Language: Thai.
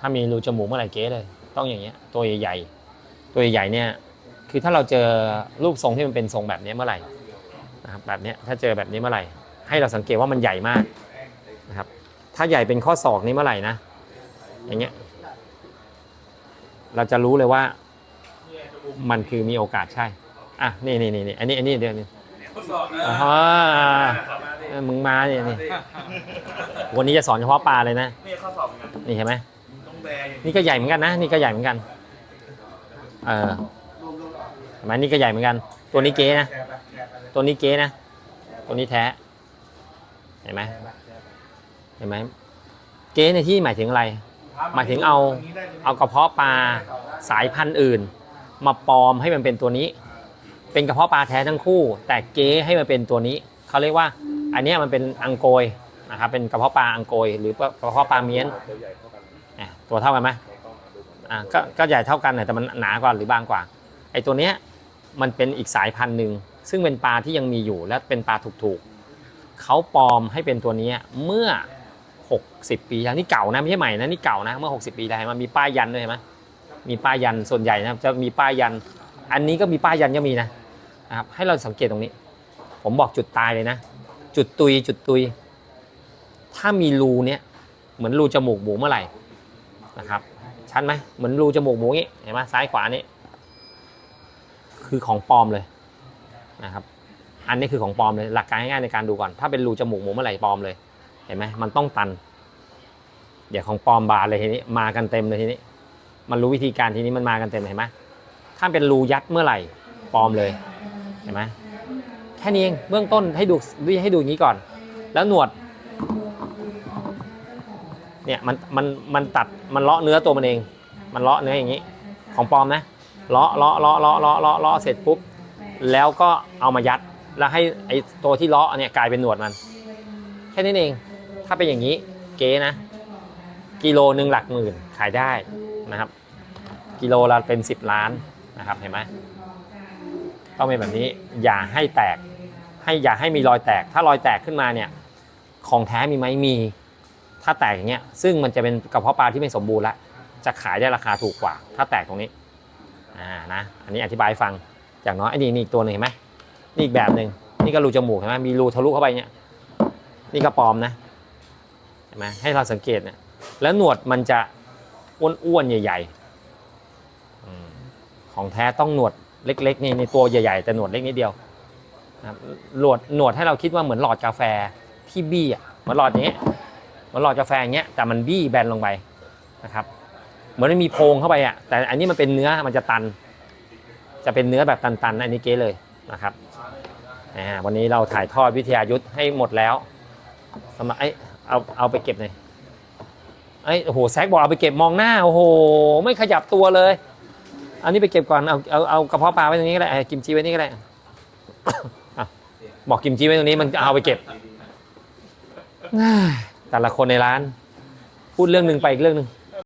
ถ้ามีรูจมูกเมื่อไหร่เก๊เลย ต้องอย่างเงี้ย ตัวใหญ่ๆ ตัวใหญ่ๆเนี่ย คือถ้าเราเจอรูปทรงที่มันเป็นทรงแบบนี้เมื่อไหร่นะครับแบบนี้ถ้าเจอแบบนี้เมื่อไหร่ ให้เราสังเกตว่ามันใหญ่มากนะครับ ถ้าใหญ่เป็นข้อศอกนี้เมื่อไหร่นะ อย่างเงี้ย เราจะรู้เลยว่า มันคือมีโอกาสใช่ อะ นี่นี่นี่นี่อันนี้ อันนี้เดี๋ยวนี้ ทดสอบนะอ๋อเออมึงมาเนี่ยนี่วันนี้จะสอนเฉพาะปลาเลยนะ นี่ข้อสอบเหมือนกันนี่เห็นไหมต้องแบร์อย่างนี่ก็ใหญ่เหมือนกันนะ นี่ก็ใหญ่เหมือนกัน เออเห็นไหมนี่ก็ใหญ่เหมือนกัน ตัวนี้เก๊นะ ตัวนี้เก๊นะ ตัวนี้แท้ เห็นไหมเห็นไหมเก๊ในที่หมายถึงอะไร หมายถึงเอา เอากระเพาะปลาสายพันธุ์อื่น มาปลอมให้มันเป็นตัวนี้ เป็นกระเพาะปลาแท้ทั้งคู่ แต่เก๊ให้มันเป็นตัวนี้เขาเรียกว่า อันนี้มันเป็นอังโกยนะครับเป็นกระเพาะปลาอังโกย หรือกระเพาะปลาเมียนอะตัวเท่ากันไหมอะก็ก็ใหญ่เท่ากันแต่มันหนากว่าหรือบางกว่าไอ้ตัวเนี้ยมันเป็นอีกสายพันธุ์หนึ่งซึ่งเป็นปลาที่ยังมีอยู่และเป็นปลาถูกๆเขาปลอมให้เป็นตัวนี้เมื่อ 60 ปีแล้วนี่เก่านะไม่ใช่ใหม่นะนี่เก่านะเมื่อ 60 ปีได้วมันมีป้ายยันด้วยเห็นไหมมีป้ายยันส่วนใหญ่นะจะมีป้ายยัน อันนี้ก็มีป้ายยันก็มีนะ นะครับให้เราสังเกตตรงนี้ ผมบอกจุดตายเลยนะ จุดตุยจุดตุย ถ้ามีรูเนี้ยเหมือนรูจมูกหมูเมื่อไหร่นะครับชันไหมเหมือนรูจมูกหมูงี้เห็นไหมซ้ายขวานี่คือของปลอมเลยนะครับอันนี้คือของปลอมเลยหลักการง่ายๆในการดูก่อน ถ้าเป็นรูจมูกหมูเมื่อไหร่ปลอมเลยเห็นไหมมันต้องตันเดี๋ยวของปลอมบาเลยทีนี้มากันเต็มเลยทีนี้ มันรู้วิธีการทีนี้มันมากันเต็มเห็นไหมถ้าเป็นรูยัดเมื่อไหร่ปลอมเลย ห็นไหมแค่นี้เองเบื้องต้นให้ดูให้ดูอย่างนี้ก่อน แล้วหนวดเนี่ยมันมันมันตัดมันเลาะเนื้อตัวมันเอง มันเลาะเนื้ออย่างนี้ ของปลอมนะเลาะเลาะเลาะเลาะเลาะเลาะเลาะเสร็จปุ๊บแล้วก็เอามายัดแล้วให้ไอตัวที่เลาะเนี่ยกลายเป็นหนวดมัน แค่นี้เอง ถ้าเป็นอย่างนี้เก๋นะ กิโลหนึ่งหลักหมื่นขายได้นะครับ กิโลละเป็น 10 ล้านนะครับเห็นไหม ต้องเป็นแบบนี้อย่าให้แตก ให้อย่าให้มีรอยแตก ถ้ารอยแตกขึ้นมาเนี่ยของแท้มีไหมมีถ้าแตกอย่างเงี้ยซึ่งมันจะเป็นกระเพาะปลาที่ไม่สมบูรณ์ละจะขายได้ราคาถูกกว่า ถ้าแตกตรงนี้อ่านะอันนี้อธิบายฟังอย่างน้อยไอันนี้นี่อีกตัวหนึ่งเห็นไหมนี่อีกแบบหนึ่งนี่ก็รูจมูกเห็นไหมมีรูทะลุเข้าไปเนี่ยนี่ก็ปลอมนะเห็นไหมให้เราสังเกตเนี่ยแล้วหนวดมันจะอ้วนๆใหญ่ๆของแท้ต้องหนวด เล็กๆนี่ในตัวใหญ่ๆ แต่หนวดเล็กนิดเดียวนะครับหนวดหนวดให้เราคิดว่าเหมือนหลอดกาแฟที่บี้อะเหมือนหลอดอย่างเงี้ยเหมือนหลอดกาแฟอย่างเงี้ยแต่มันบี้แบนลงไปนะครับเหมือนมันมีโพรงเข้าไปอะแต่อันนี้มันเป็นเนื้อมันจะตัน จะเป็นเนื้อแบบตันๆอันนี้เก๋เลยนะครับอ่าวันนี้เราถ่ายทอดวิทยายุทธให้หมดแล้วสมัครเอ้ยเอาเอาไปเก็บหน่อยเอ้ยโอ้โหแซกบอกเอาไปเก็บมองหน้าโอ้โหไม่ขยับตัวเลย อันนี้ไปเก็บก่อนเอาเอาเอากระเพาะปลาไว้ตรงนี้ก็ได้เอากิมจิไว้นี่ก็ได้ อะบอกกิมจิไว้ตรงนี้มันเอาไปเก็บ แต่ละคนในร้าน พูดเรื่องหนึ่งไปอีกเรื่องหนึ่ง